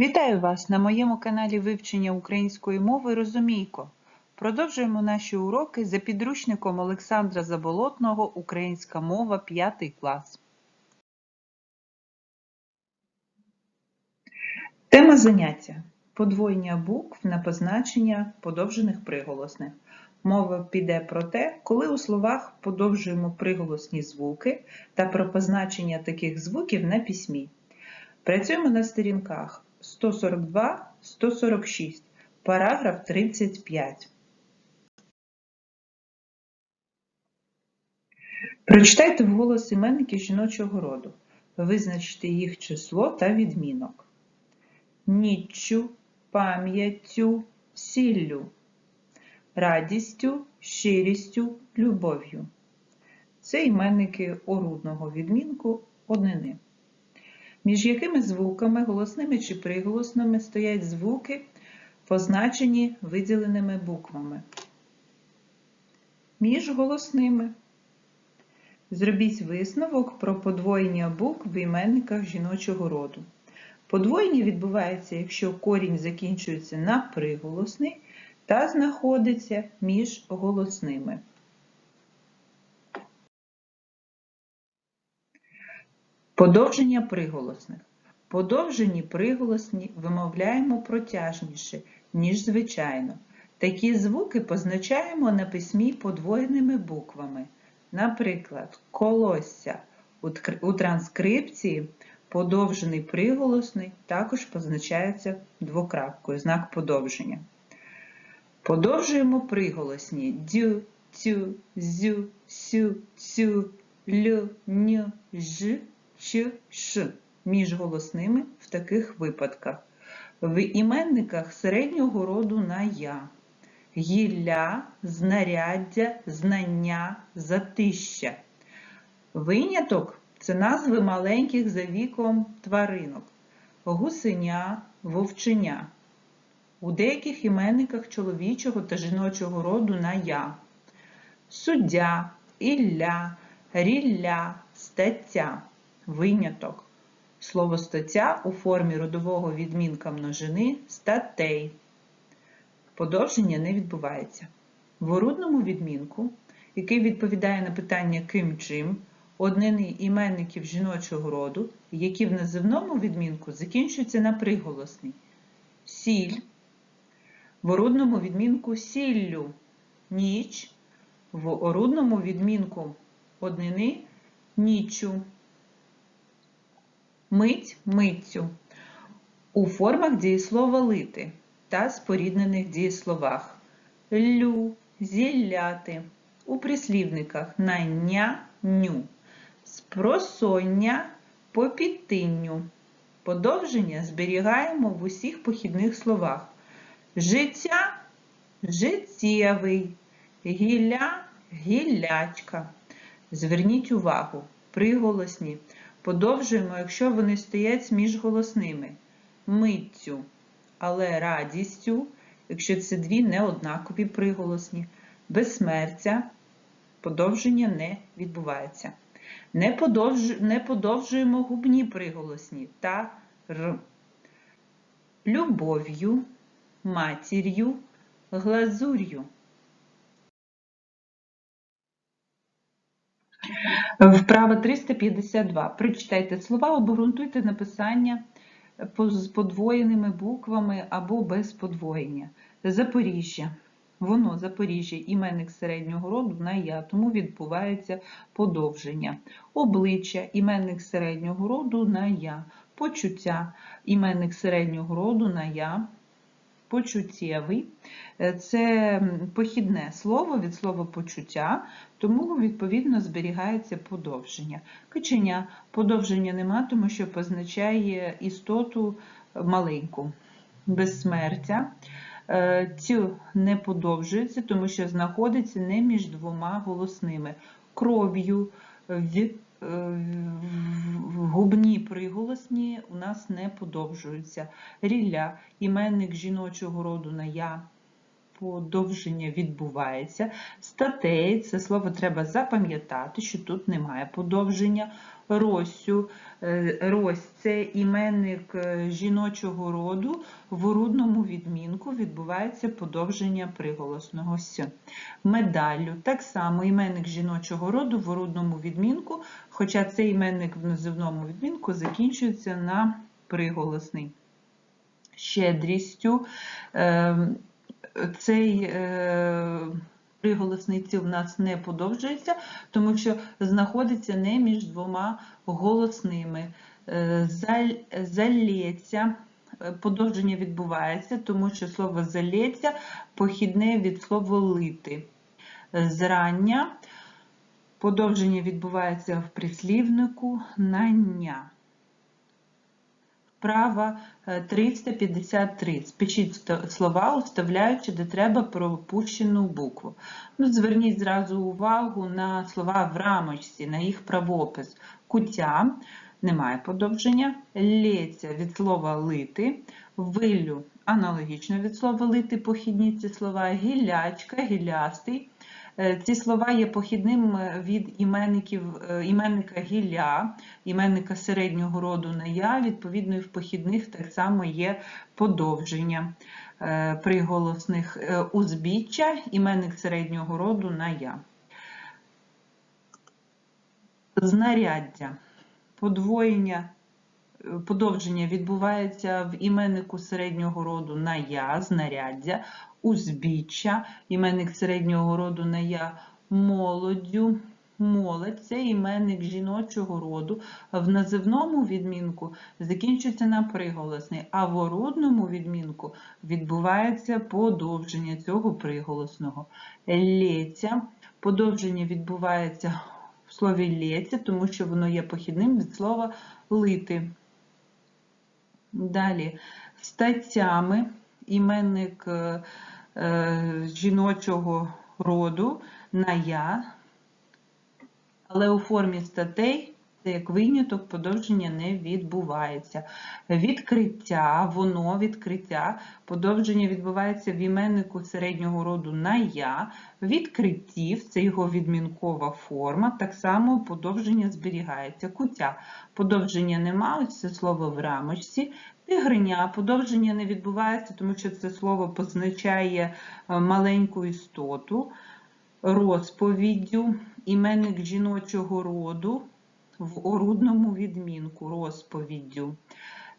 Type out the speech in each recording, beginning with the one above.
Вітаю вас на моєму каналі вивчення української мови Розумійко. Продовжуємо наші уроки за підручником Олександра Заболотного Українська мова 5 клас. Тема заняття подвоєння букв на позначення подовжених приголосних. Мова піде про те, коли у словах подовжуємо приголосні звуки та про позначення таких звуків на письмі. Працюємо на сторінках 142-146, параграф 35. Прочитайте вголос іменники жіночого роду. Визначте їх число та відмінок. Ніччю, пам'яттю, сіллю, радістю, щирістю, любов'ю. Це іменники орудного відмінку однини між якими звуками, голосними чи приголосними, стоять звуки, позначені виділеними буквами. Між голосними. Зробіть висновок про подвоєння букв в іменниках жіночого роду. Подвоєння відбувається, якщо корінь закінчується на приголосний та знаходиться між голосними. Подовження приголосних. Подовжені приголосні вимовляємо протяжніше, ніж звичайно. Такі звуки позначаємо на письмі подвоєними буквами. Наприклад, колосся. У транскрипції подовжений приголосний також позначається двокрапкою, знак подовження. Подовжуємо приголосні дю, тю, зю, сю, цю, лю, ню, ж, ч, ш між голосними в таких випадках. В іменниках середнього роду на я. Гілля, знаряддя, знання, затища. Виняток це назви маленьких за віком тваринок. Гусеня, вовченя. У деяких іменниках чоловічого та жіночого роду на я. Суддя, ілля, рілля, стаття. Виняток. Слово стаття у формі родового відмінка множини статей. Подовження не відбувається. В орудному відмінку, який відповідає на питання ким чим, однини іменників жіночого роду, які в називному відмінку закінчуються на приголосний. Сіль. В орудному відмінку сіллю ніч. В орудному відмінку однини ніччю мить миттю у формах дієслова лити та споріднених дієсловах лю, зілляти, у прислівниках найня ню, спросоння попітинню. Подовження зберігаємо в усіх похідних словах. Життя життєвий, гілля гіллячка. Зверніть увагу, приголосні Подовжуємо, якщо вони стоять між голосними. Миттю, але радістю, якщо це дві неоднакові приголосні. Безсмертя подовження не відбувається. Не, подовж... не подовжуємо губні приголосні та р. Любов'ю, матір'ю, глазур'ю. Вправа 352. Прочитайте слова, обґрунтуйте написання з подвоєними буквами або без подвоєння. Запоріжжя. Воно Запоріжжя, іменник середнього роду на я, тому відбувається подовження. Обличчя, іменник середнього роду на я. Почуття, іменник середнього роду на я почуттєвий. Е, це похідне слово від слова почуття, тому, відповідно, зберігається подовження. Киченя подовження нема, тому що позначає істоту маленьку, безсмертя. Е, цю не подовжується, тому що знаходиться не між двома голосними кров'ю, в губні приголосні у нас не подовжуються. Рілля, іменник жіночого роду на я. Подовження відбувається. Статей це слово треба запам'ятати, що тут немає подовження. Росю. Е, Рось це іменник е, жіночого роду. В орудному відмінку відбувається подовження приголосного с. Медаллю так само іменник жіночого роду в орудному відмінку, хоча цей іменник в називному відмінку закінчується на приголосний. Щедрістю. Цей е, приголосний ціл в нас не подовжується, тому що знаходиться не між двома голосними. Е, Залється. е, Подовження відбувається, тому що слово залється похідне від слова лити. Зрання подовження відбувається в прислівнику нання. Вправа е, 353. Спишіть слова, вставляючи де треба пропущену букву. Ну, зверніть зразу увагу на слова в рамочці, на їх правопис. Куття немає подовження, лється від слова лити, вилю аналогічно від слова лити, похідні ці слова, гілячка, гілястий. Е, Ці слова є похідним е, від іменників, е, іменника гілля, іменника середнього роду на я, відповідно, і в похідних так само є подовження приголосних узбіччя, іменник середнього роду на я. Знаряддя. Подвоєння, подовження відбувається в іменнику середнього роду на я, знаряддя, узбіччя, іменник середнього роду на я, молоддю, молодь це іменник жіночого роду. В називному відмінку закінчується на приголосний, а в орудному відмінку відбувається подовження цього приголосного. Лється. Подовження відбувається в слові лється, тому що воно є похідним від слова лити. Далі. Статтями іменник е, е, жіночого роду на я, але у формі статей це як виняток подовження не відбувається. Відкриття, воно відкриття, подовження відбувається в іменнику середнього роду на я, відкриттів, це його відмінкова форма, так само подовження зберігається. Куття, подовження нема, ось це слово в рамочці. Тигриня, подовження не відбувається, тому що це слово позначає е, маленьку істоту. Розповіддю, іменник жіночого роду в орудному відмінку розповіддю.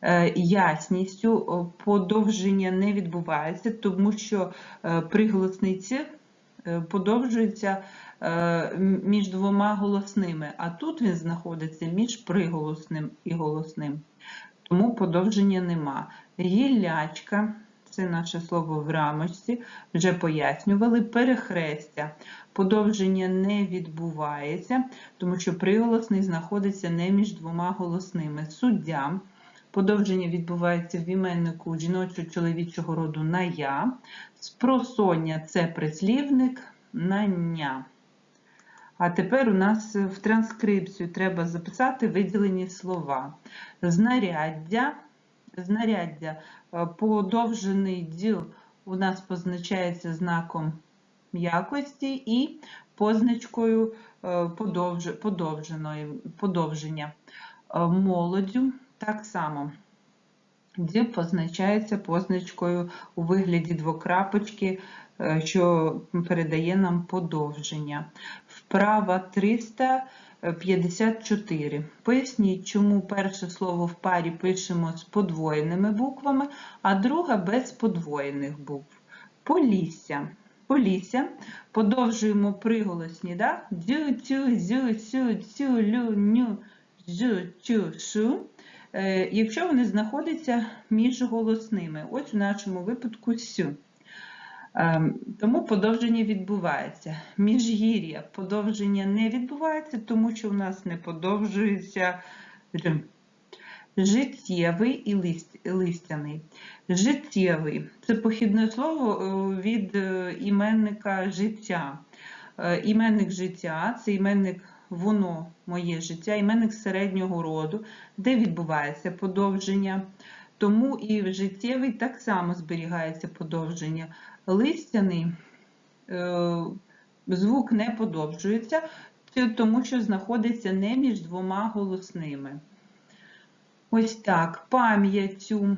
Е, Ясністю е, подовження не відбувається, тому що е, приголосниці подовжується е, між двома голосними, а тут він знаходиться між приголосним і голосним. Тому подовження нема. Гіллячка, це наше слово в рамочці, вже пояснювали, перехрестя. Подовження не відбувається, тому що приголосний знаходиться не між двома голосними. Суддя. Подовження відбувається в іменнику жіночо-чоловічого роду на я. Спросоння це прислівник на ня. А тепер у нас в транскрипцію треба записати виділені слова. Знаряддя. Знаряддя. Е, Подовжений діл у нас позначається знаком м'якості і позначкою е, подовження. Е, Молоддю так само. Діб позначається позначкою у вигляді двокрапочки, що передає нам подовження. Вправа 354. Поясніть, чому перше слово в парі пишемо з подвоєними буквами, а друге без подвоєних букв. Полісся. Полісся. Подовжуємо приголосні, да? Дю, тю, зю, сю, цю, лю, ню, жу, чу, шу. Е, якщо вони знаходяться між голосними. Ось в нашому випадку сю. Ем, Тому подовження відбувається. Міжгір'я подовження не відбувається, тому що у нас не подовжується «р». Життєвий і лист- листяний. Життєвий це похідне слово е, від е, іменника життя. Е, Іменник життя це іменник воно, моє життя, іменник середнього роду, де відбувається подовження. Тому і в життєвий так само зберігається подовження. Листяний е, звук не подовжується, тому що знаходиться не між двома голосними. Ось так, пам'яттю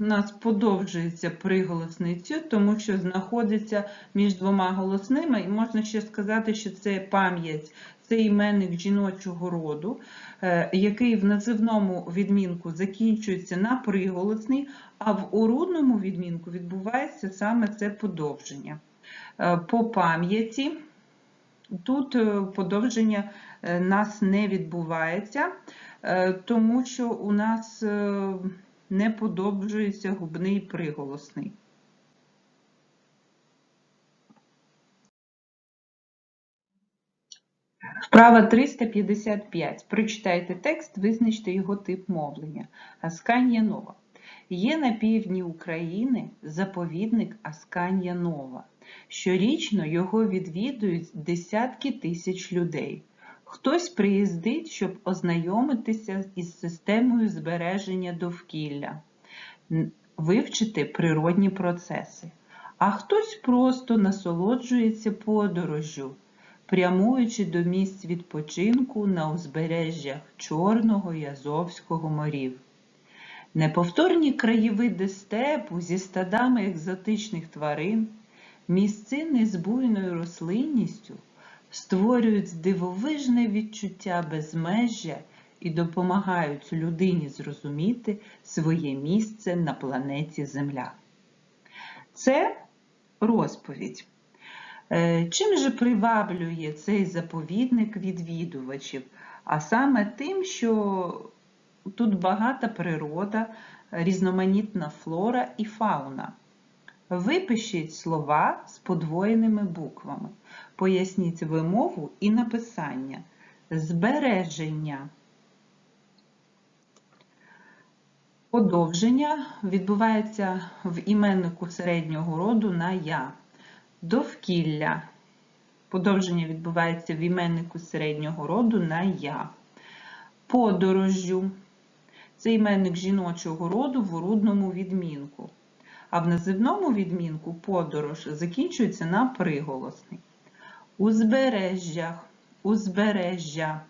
у нас подовжується приголосницю, тому що знаходиться між двома голосними, і можна ще сказати, що це пам'ять, це іменник жіночого роду, е, який в називному відмінку закінчується на приголосний, а в урудному відмінку відбувається саме це подовження. Е, По пам'яті тут е, подовження нас не відбувається, тому що у нас не подовжується губний приголосний. Вправа 355. Прочитайте текст, визначте його тип мовлення. Асканія нова. Є на півдні України заповідник Асканія Нова. Щорічно його відвідують десятки тисяч людей. Хтось приїздить, щоб ознайомитися із системою збереження довкілля, вивчити природні процеси. А хтось просто насолоджується подорожжю, прямуючи до місць відпочинку на узбережжях Чорного і Азовського морів. Неповторні краєвиди степу зі стадами екзотичних тварин, місцини з буйною рослинністю створюють дивовижне відчуття безмежжя і допомагають людині зрозуміти своє місце на планеті Земля. Це розповідь. Е, Чим же приваблює цей заповідник відвідувачів? А саме тим, що тут багата природа, різноманітна флора і фауна. Випишіть слова з подвоєними буквами. Поясніть вимову і написання. Збереження. Подовження відбувається в іменнику середнього роду на я. Довкілля. Подовження відбувається в іменнику середнього роду на я. Подорожжю. Це іменник жіночого роду в урудному відмінку. А в називному відмінку подорож закінчується на приголосний. Узбережжях. Узбережжя.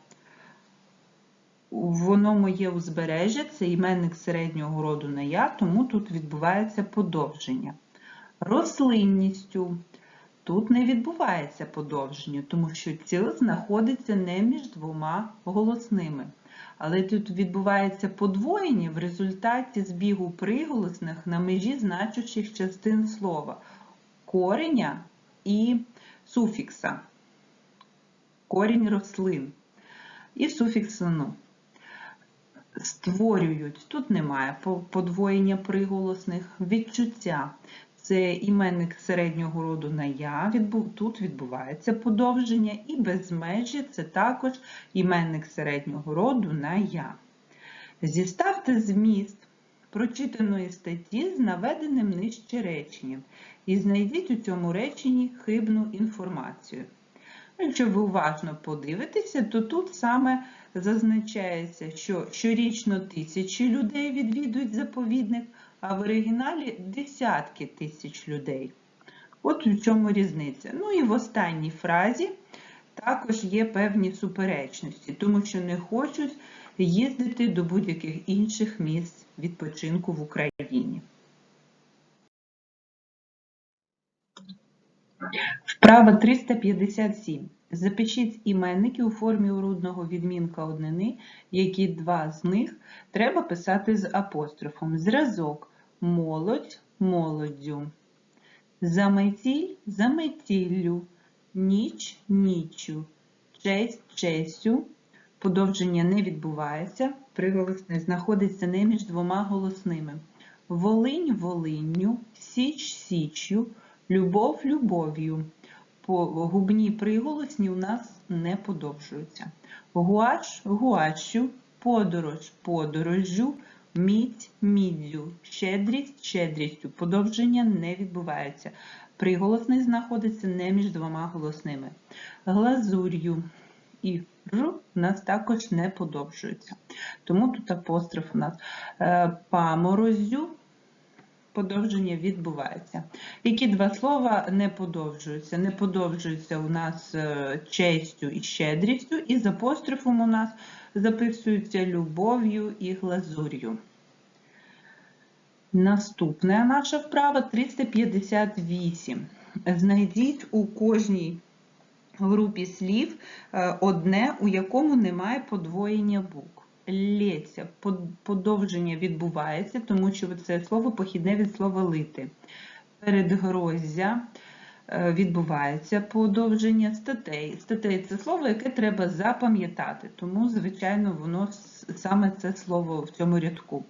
Воно моє узбережжя, це іменник середнього роду на я, тому тут відбувається подовження. Рослинністю. Тут не відбувається подовження, тому що ціл знаходиться не між двома голосними. Але тут відбувається подвоєння в результаті збігу приголосних на межі значущих частин слова кореня і суфікса. Корінь рослин і суфікс «ну». Створюють, тут немає подвоєння приголосних, відчуття. Це іменник середнього роду на я, тут відбувається подовження, і безмежі це також іменник середнього роду на я. Зіставте зміст прочитаної статті з наведеним нижче реченням і знайдіть у цьому реченні хибну інформацію. Якщо ви уважно подивитеся, то тут саме зазначається, що щорічно тисячі людей відвідують заповідник, а в оригіналі десятки тисяч людей. От у чому різниця. Ну і в останній фразі також є певні суперечності, тому що не хочуть їздити до будь-яких інших місць відпочинку в Україні. Вправа 357. Запишіть іменники у формі урудного відмінка однини, які два з них треба писати з апострофом. Зразок молодь молоддю. Заметіль заметіллю. Ніч ніччю. Честь честю. Подовження не відбувається. Приголосний знаходиться не між двома голосними. Волинь волинню, січ січчю, любов любов'ю. Губні приголосні у нас не подовжуються. Гуач гуачю, подорож подорожжю, мідь міддю, щедрість щедрістю. Подовження не відбувається. Приголосний знаходиться не між двома голосними. Глазур'ю і ж у нас також не подовжується. Тому тут апостроф у нас Е, паморозю, подовження відбувається. Які два слова не подовжуються? Не подовжуються у нас е, честю і щедрістю, і з апострофом у нас записуються любов'ю і глазур'ю. Наступна наша вправа 358. Знайдіть у кожній групі слів е, одне, у якому немає подвоєння букв. Лється, подовження відбувається, тому що це слово похідне від слова лити. Передгроздя е, відбувається подовження статей. Статей це слово, яке треба запам'ятати, тому, звичайно, воно саме це слово в цьому рядку.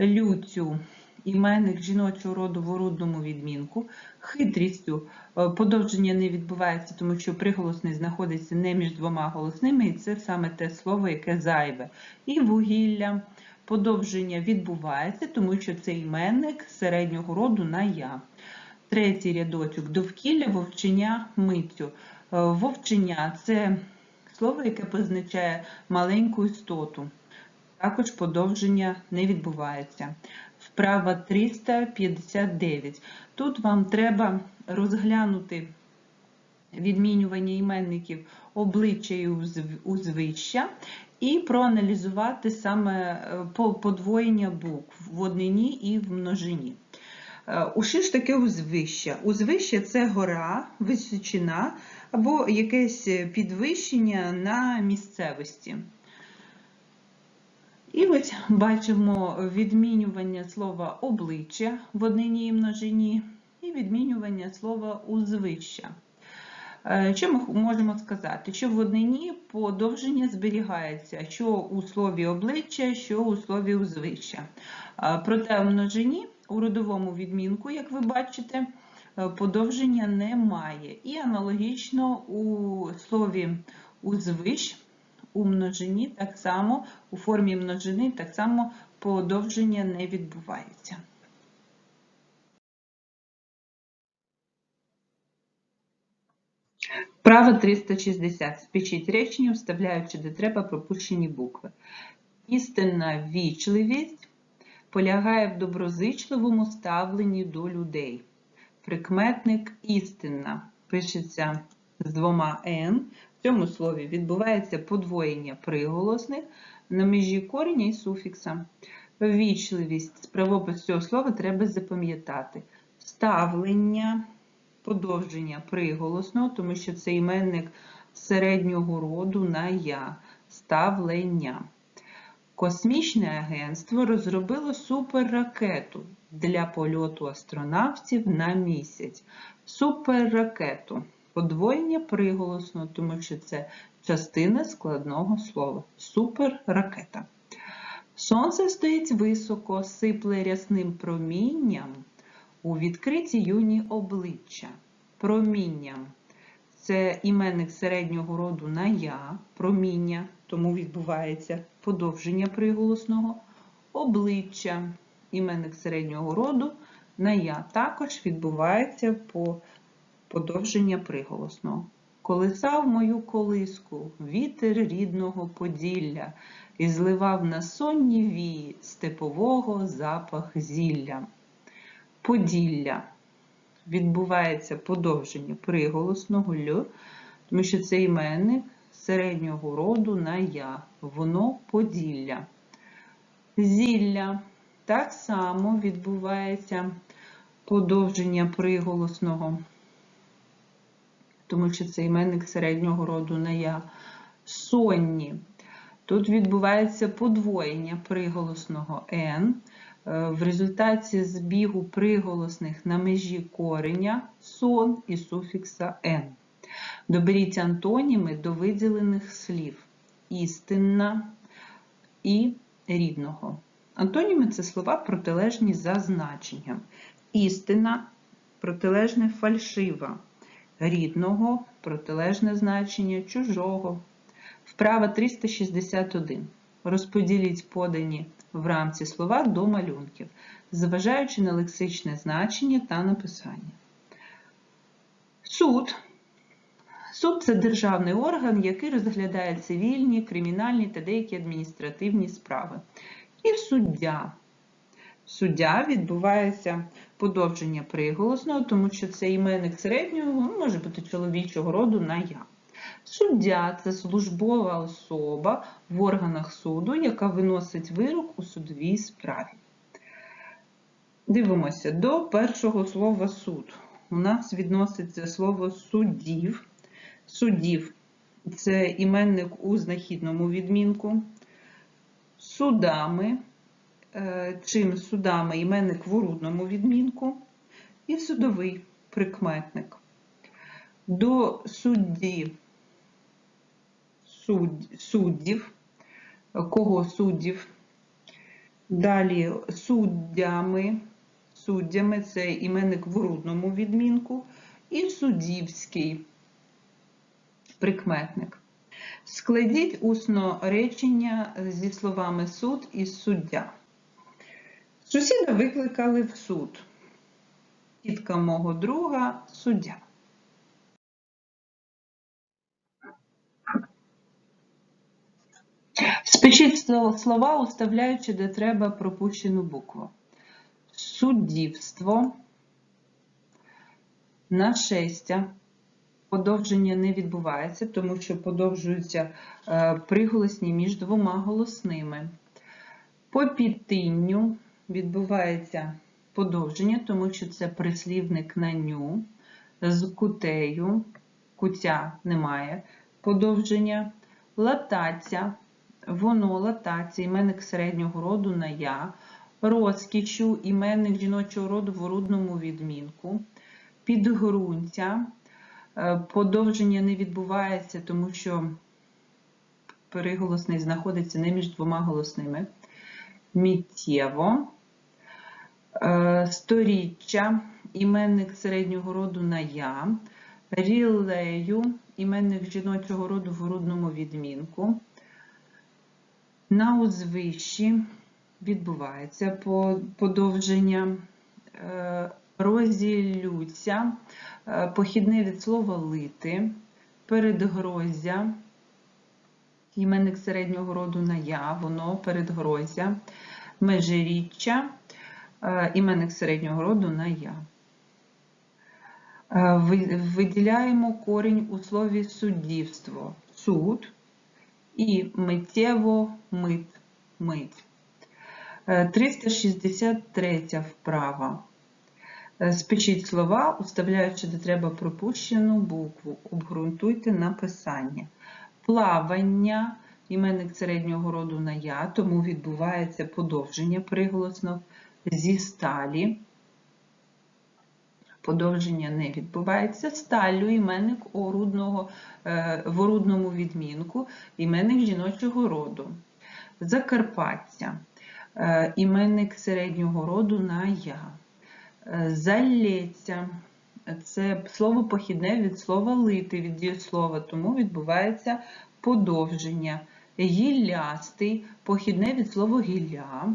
Люцю іменник жіночого роду в орудному відмінку. Хитрістю е, подовження не відбувається, тому що приголосний знаходиться не між двома голосними, і це саме те слово, яке зайве. І вугілля подовження відбувається, тому що це іменник середнього роду на я. Третій рядочок довкілля вовчення миттю. Е, Вовчення це слово, яке позначає маленьку істоту. Також подовження не відбувається. Вправа 359. Тут вам треба розглянути відмінювання іменників обличчя і узвища і проаналізувати саме е, подвоєння букв в однині і в множині. Е, У що ж таке узвище? Узвище це гора, височина або якесь підвищення на місцевості. І ось бачимо відмінювання слова обличчя в однині і множині, і відмінювання слова узвища. Е, Що ми можемо сказати? Що в однині подовження зберігається, що у слові обличчя, що у слові узвища. Е, Проте в множині у родовому відмінку, як ви бачите, е, подовження немає. І аналогічно у слові узвищ у множині так само, у формі множини так само подовження не відбувається. Право 360. Спічіть речення, вставляючи де треба пропущені букви. Істинна вічливість полягає в доброзичливому ставленні до людей. Прикметник істинна пишеться з двома «н». В цьому слові відбувається подвоєння приголосних на межі кореня і суфікса. Вічливість, правопис цього слова треба запам'ятати. Ставлення, подовження приголосного, тому що це іменник середнього роду на я. Ставлення. Космічне агентство розробило суперракету для польоту астронавтів на місяць. Суперракету. Подвоєння приголосно, тому що це частина складного слова. Суперракета. Сонце стоїть високо, сипле рясним промінням у відкриті юні обличчя. Промінням. Це іменник середнього роду на я, проміння, тому відбувається подовження приголосного. Обличчя, іменник середнього роду на я, також відбувається по подовження приголосного. Колисав мою колиску, вітер рідного Поділля, і зливав на сонні вії степового запах зілля. Поділля. Відбувається подовження приголосного ль, тому що це іменник середнього роду на я. Воно поділля. Зілля. Так само відбувається подовження приголосного, тому що це іменник середнього роду на я. Сонні. Тут відбувається подвоєння приголосного Н. Е, В результаті збігу приголосних на межі кореня сон і суфікса Н. Доберіть антоніми до виділених слів істинна і рідного. Антоніми це слова протилежні за значенням. Істина протилежне фальшива, рідного протилежне значення чужого. Вправа 361. Розподіліть подані в рамці слова до малюнків, зважаючи на лексичне значення та написання. Суд. Суд це державний орган, який розглядає цивільні, кримінальні та деякі адміністративні справи. І суддя. Суддя відбувається подовження приголосного, тому що це іменник середнього, ну, може бути чоловічого роду на я. Суддя це службова особа в органах суду, яка виносить вирок у судовій справі. Дивимося до першого слова суд. У нас відноситься слово суддів. Суддів це іменник у знахідному відмінку. Судами, е, чим судами іменник в урудному відмінку. І судовий прикметник. До судді суд- суддів, кого суддів. Далі суддями, суддями це іменник в рудному відмінку і суддівський прикметник. Складіть усно речення зі словами суд і суддя. Сусіда викликали в суд. Тітка мого друга суддя. Спишіть слова, уставляючи, де треба пропущену букву. Суддівство, нашестя. Подовження не відбувається, тому що подовжуються е, приголосні між двома голосними. По підтинню відбувається подовження, тому що це прислівник на ню. З кутею, кутя немає подовження. Латаця, воно латація, іменник середнього роду на я, розкішю, іменник жіночого роду в рудному відмінку, підґрунтя, подовження не відбувається, тому що переголосний знаходиться не між двома голосними. Міттєво, е, сторіччя, іменник середнього роду на я, рілею, іменник жіночого роду в рудному відмінку. На узвищі відбувається подовження, е, розілються, е, похідне від слова лити, передгрозя, іменник середнього роду на я, воно передгрозя, межиріччя, е, іменник середнього роду на я. Е, Виділяємо корінь у слові суддівство. Суд і миттєво мит. мить. Е, 363 вправа. Е, Спишіть слова, уставляючи, де треба пропущену букву. Обґрунтуйте написання. Плавання, іменник середнього роду на я, тому відбувається подовження приголосно зі сталі. Подовження не відбувається. Сталлю іменник орудного, е, в орудному відмінку, іменник жіночого роду. Закарпаття. Е, Іменник середнього роду на я. Е, Залється. Це слово похідне від слова лити, від дієслова, тому відбувається подовження. Гіллястий, похідне від слова гілля.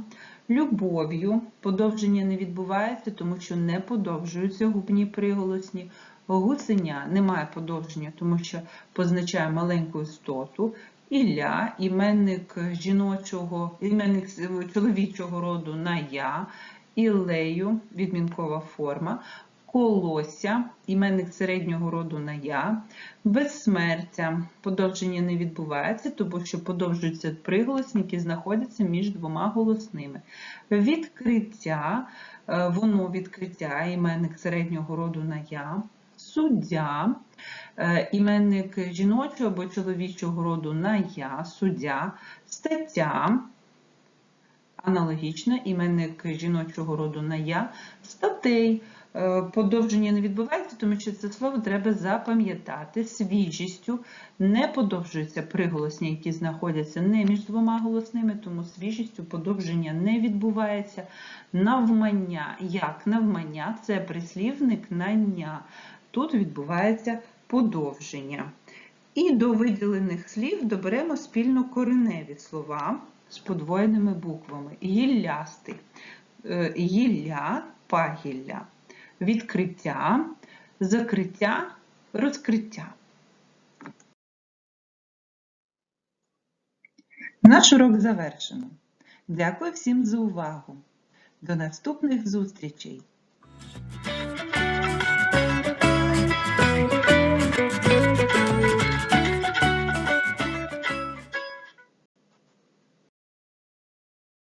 Любов'ю подовження не відбувається, тому що не подовжуються губні приголосні. Гуценя немає подовження, тому що позначає маленьку істоту. Ілля, іменник жіночого, іменник чоловічого роду на я, ілею, відмінкова форма, колося, іменник середнього роду на я, безсмертя, подовження не відбувається, тому що подовжуються приголосні, які знаходяться між двома голосними. Відкриття, е, воно відкриття, іменник середнього роду на я, суддя, е, іменник жіночого або чоловічого роду на я, суддя, стаття, аналогічно, іменник жіночого роду на я, статей. Е, Подовження не відбувається, тому що це слово треба запам'ятати свіжістю. Не подовжуються приголосні, які знаходяться не між двома голосними, тому свіжістю подовження не відбувається. Навмання, як навмання, це прислівник нання. Тут відбувається подовження. І до виділених слів доберемо спільно кореневі слова з подвоєними буквами. Гіллястий, Е, гілля, пагілля, відкриття, закриття, розкриття. Наш урок завершено. Дякую всім за увагу. До наступних зустрічей!